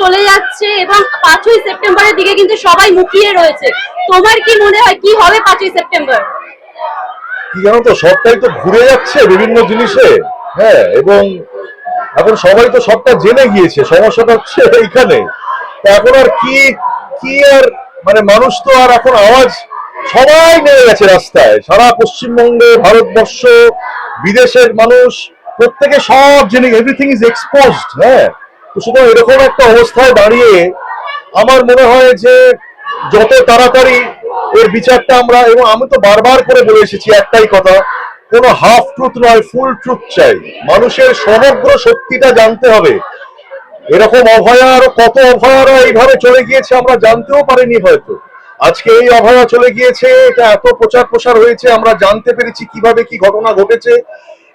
চলে যাচ্ছে এবং পাঁচই সেপ্টেম্বরের দিকে কিন্তু সবাই মুখিয়ে রয়েছে। তোমার কি মনে হয়, কি হবে পাঁচই সেপ্টেম্বর? কি জানো তো, সবটাই তো ঘুরে যাচ্ছে বিভিন্ন জিনিসে। হ্যাঁ এবং এখন সবাই তো সবটা জেনে গিয়েছে, সমস্যাটা হচ্ছে এইখানে। এখন আর কি কি আর মানে মানুষ তো আর এখন আওয়াজ সবাই নেমে গেছে রাস্তায়। সারা পশ্চিমবঙ্গে, ভারতবর্ষ, বিদেশের মানুষ প্রত্যেকে সব জেনে এভরিথিং ইজ এক্সপোজড হ্যাঁ? তো সুতরাং এরকম একটা অবস্থায় দাঁড়িয়ে আমার মনে হয় যে যত তাড়াতাড়ি এর বিচারটা আমরা এবং আমি তো বারবার করে বলে এসেছি একটাই কথা, কোনো হাফ ট্রুথ নয় ফুল ট্রুথ চাই। মানুষের সমগ্র সত্যিটা জানতে হবে। এরকম অভয়া আরও কত অভয়ারা এইভাবে চলে গিয়েছে আমরা জানতেও পারিনি হয়তো। আজকে এই অভয়া চলে গিয়েছে, এটা এত প্রচার প্রসার হয়েছে, আমরা জানতে পেরেছি কীভাবে কি ঘটনা ঘটেছে।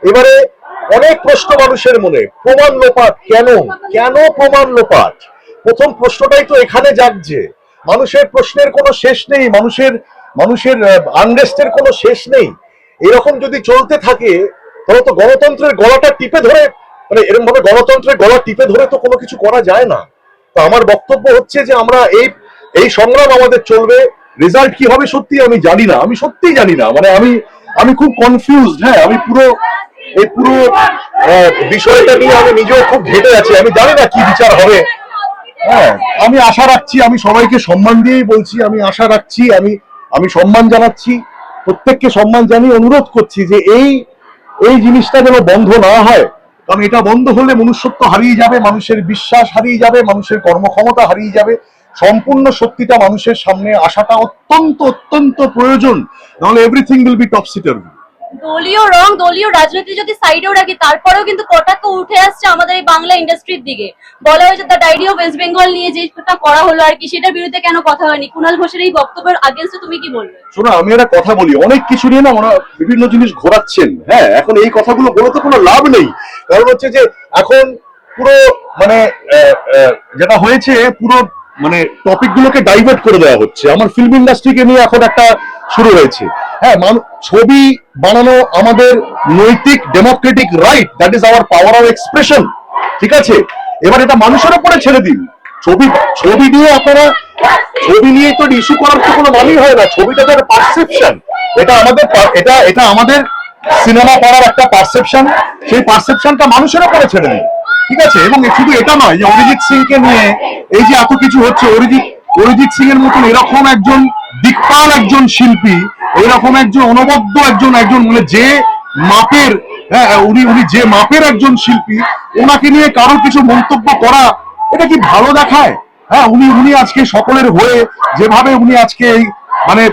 এবারে অনেক প্রশ্ন মানুষের মনে, প্রমাণ লোপাট কেন? কেন প্রমাণ লোপাট? প্রথম প্রশ্নটাই তো এখানে জাগছে মানুষের প্রশ্নের কোনো শেষ নেই, মানুষের মানুষের আনরেস্টের কোনো শেষ নেই। এরকম যদি চলতে থাকে, তাহলে তো গণতন্ত্রের গলাটা টিপে ধরে মানে এরকম ভাবে গণতন্ত্রের গলা টিপে ধরে তো কোনো কিছু করা যায় না। তো আমার বক্তব্য হচ্ছে যে আমরা এই এই সংগ্রাম আমাদের চলবে। রেজাল্ট কি হবে সত্যি আমি জানি না, আমি সত্যিই জানি না। মানে আমি আমি খুব কনফিউজড হ্যাঁ আমি পুরো এই পুরো বিষয়টা নিয়ে আমি নিজেও খুব ঘেটে আছি। আমি জানি না কি বিচার হবে। হ্যাঁ আমি আশা রাখছি, আমি সবাইকে সম্মান দিয়েই বলছি, আমি আশা রাখছি, আমি আমি সম্মান জানাচ্ছি। প্রত্যেককে সম্মান জানিয়ে অনুরোধ করছি যে এই এই জিনিসটা যেন বন্ধ না হয়। কারণ এটা বন্ধ হলে মনুষ্যত্ব হারিয়ে যাবে, মানুষের বিশ্বাস হারিয়ে যাবে, মানুষের কর্মক্ষমতা হারিয়ে যাবে। সম্পূর্ণ সত্যিটা মানুষের সামনে আসাটা অত্যন্ত অত্যন্ত প্রয়োজন। নাহলে everything will be top sitter দলীয় রং, দলীয় রাজনীতি যদি সাইডেও রাখি, তারপরেও কিন্তু কটাক্ষ উঠে আসছে আমাদের এই বাংলা ইন্ডাস্ট্রির দিকে। বলা হয়েছে the diary of West Bengal নিয়ে যেটা করা হলো আর কি, সেটার বিরুদ্ধে কেন কথা হয়নি? কুণাল ঘোষের এই বক্তব্যের আগেন্স্টে তুমি কি বলবে? শোনো, আমি একটা কথা বলি। অনেক কিছু নিয়ে না ওরা বিভিন্ন জিনিস ঘোরাচ্ছেন। হ্যাঁ এখন এই কথাগুলো বলে তো কোনো লাভ নেই। কারণ হচ্ছে যে, এখন পুরো মানে যেটা হয়েছে, পুরো মানে টপিক গুলোকে ডাইভার্ট করে দেওয়া হচ্ছে। আমার ফিল্ম ইন্ডাস্ট্রিকে নিয়ে এখন একটা শুরু হয়েছে। হ্যাঁ ছবি বানানো আমাদের নৈতিক democratic right that is our power of expression ঠিক আছে? এবার এটা মানুষের উপরে ছেড়ে দিন। ছবি ছবি নিয়ে আপনারা, ছবি নিয়ে তো ইস্যু করার তো কোনো মানেই হয় না। ছবিটা তো পারসেপশন এটা আমাদের এটা এটা আমাদের সিনেমা করার একটা পারসেপশন সেই পারসেপশনটা মানুষের উপরে ছেড়ে দিন। ঠিক আছে? এবং শুধু এটা নয়, যে অরিজিৎ সিংকে নিয়ে এই যে এত কিছু হচ্ছে, অরিজিৎ অরিজিৎ সিং এর মতন এরকম একজন দিকপাল, একজন শিল্পী এরকম একজন, অনবদ্য একজন একজন মানে যে মাপের হ্যাঁ উনি উনি যে মাপের একজন শিল্পী, ওনাকে নিয়ে কারও কিছু মন্তব্য করা, এটা কি ভালো দেখায়? হ্যাঁ উনি উনি আজকে সকলের হয়ে যেভাবে উনি আজকে এই মানে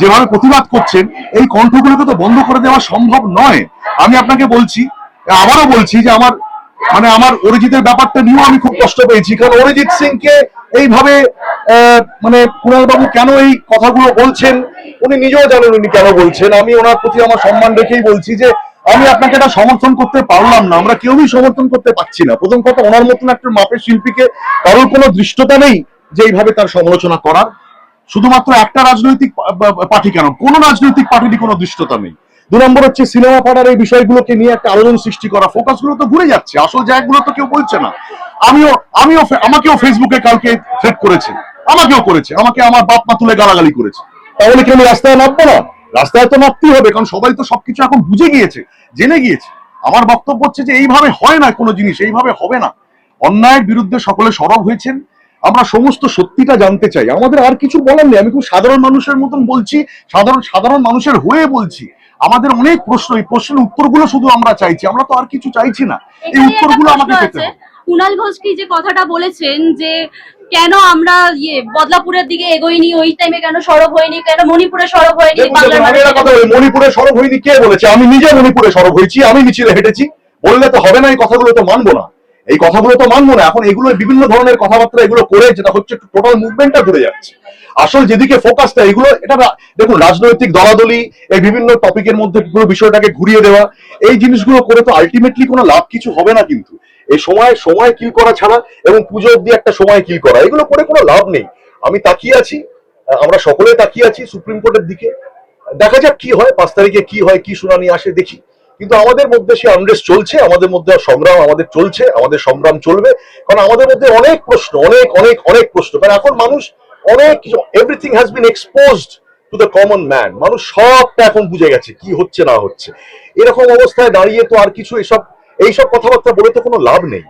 যেভাবে প্রতিবাদ করছেন, এই কণ্ঠগুলোকে তো বন্ধ করে দেওয়া সম্ভব নয়। আমি আপনাকে বলছি, আবারও বলছি যে আমার মানে আমার অরিজিতের ব্যাপারটা নিয়েও আমি খুব কষ্ট পেয়েছি, কারণ অরিজিৎ সিংকে এইভাবে মানে কুণাল বাবু কেন এই কথাগুলো বলছেন? উনি নিজেও জানেন উনি কেন বলছেন। আমি ওনার প্রতি আমার সম্মান রেখেই বলছি যে, আমি আপনাকে এটা সমর্থন করতে পারলাম না। আমরা কেউই সমর্থন করতে পারছি না। প্রথম কথা, ওনার মতন একটা মাপের শিল্পীকে কারোর কোনো দৃষ্টতা নেই যে এইভাবে তার সমালোচনা করার। শুধুমাত্র একটা রাজনৈতিক পার্টি কেন? কোন রাজনৈতিক পার্টিরই কোনো দৃষ্টতা নেই। দু নম্বর হচ্ছে সিনেমা পাড়ার এই বিষয়গুলোকে নিয়ে একটা আলোড়ন সৃষ্টি করা। ফোকাসগুলো তো ঘুরে যাচ্ছে। আসল জায়গাগুলো তো কেউ বলছে না। আমিও আমিও আমাকেও ফেসবুকে কালকে থ্রেট করেছে। আমাকেও করেছে। আমাকে আমার বাপ মা তুলে গালাগালি করেছে। তাহলে কি আমি রাস্তায় নামবো না? রাস্তায় তো নামতেই হবে, কারণ সবাই তো সবকিছু এখন বুঝে গিয়েছে, জেনে গিয়েছে। আমার বক্তব্য হচ্ছে যে এইভাবে হয় না কোনো জিনিস, এইভাবে হবে না। অন্যায়ের বিরুদ্ধে সকলে সরব হয়েছেন। আমরা সমস্ত সত্যিটা জানতে চাই। আমাদের আর কিছু বলার নেই। আমি খুব সাধারণ মানুষের মতন বলছি, সাধারণ সাধারণ মানুষের হয়ে বলছি। আমাদের অনেক প্রশ্ন এই প্রশ্নের উত্তরগুলো শুধু আমরা চাইছি আমরা তো আর কিছু চাইছি না। এই উত্তরগুলো আমাকে পেতে। হবে। কুণাল ঘোষ কি যে কথাটা বলেছেন যে কেন আমরা ইয়ে বদলাপুরের দিকে এগোইনি ওই টাইমে কেন সরব হয়নি কেন মণিপুরে সরব হয়নি মণিপুরে সরব হয়নি কে বলেছে? আমি নিজে মণিপুরে সরব হয়েছি আমি মিছিলে হেঁটেছি বললে তো হবে না এই কথাগুলো তো মানবো না। এই কথাগুলো তো মানবো না। এখন এগুলো বিভিন্ন ধরনের কথাবার্তা এগুলো করে যেটা হচ্ছে টোটাল মুভমেন্টটা ঘুরে যাচ্ছে। আসল যেদিকে ফোকাসটা এগুলো এটা দেখুন, রাজনৈতিক দলাদলি, এই বিভিন্ন টপিকের মধ্যে পুরো বিষয়টাকে ঘুরিয়ে দেওয়া, এই জিনিসগুলো করে তো আলটিমেটলি কোনো লাভ কিছু হবে না কিন্তু। এই সময় সময় কিল করা ছাড়া এবং পুজো অব্দি একটা সময় কিল করা, এগুলো করে কোনো লাভ নেই। আমি তাকিয়ে আছি, আমরা সকলে তাকিয়ে আছি সুপ্রিম কোর্টের দিকে। দেখা যাক কি হয়, পাঁচ তারিখে কি হয়, কি শুনানি আসে, দেখি। কিন্তু আমাদের মধ্যে সে আনরেস্ট চলছে, আমাদের মধ্যে সংগ্রাম আমাদের চলছে, আমাদের সংগ্রাম চলবে। কারণ আমাদের মধ্যে অনেক প্রশ্ন, অনেক অনেক অনেক প্রশ্ন। কারণ এখন মানুষ অনেক কিছু everything has been exposed to the common man মানুষ সবটা এখন বুঝে গেছে, কি হচ্ছে, না হচ্ছে। এরকম অবস্থায় দাঁড়িয়ে তো আর কিছু এসব, এইসব কথাবার্তা বলে তো কোনো লাভ নেই।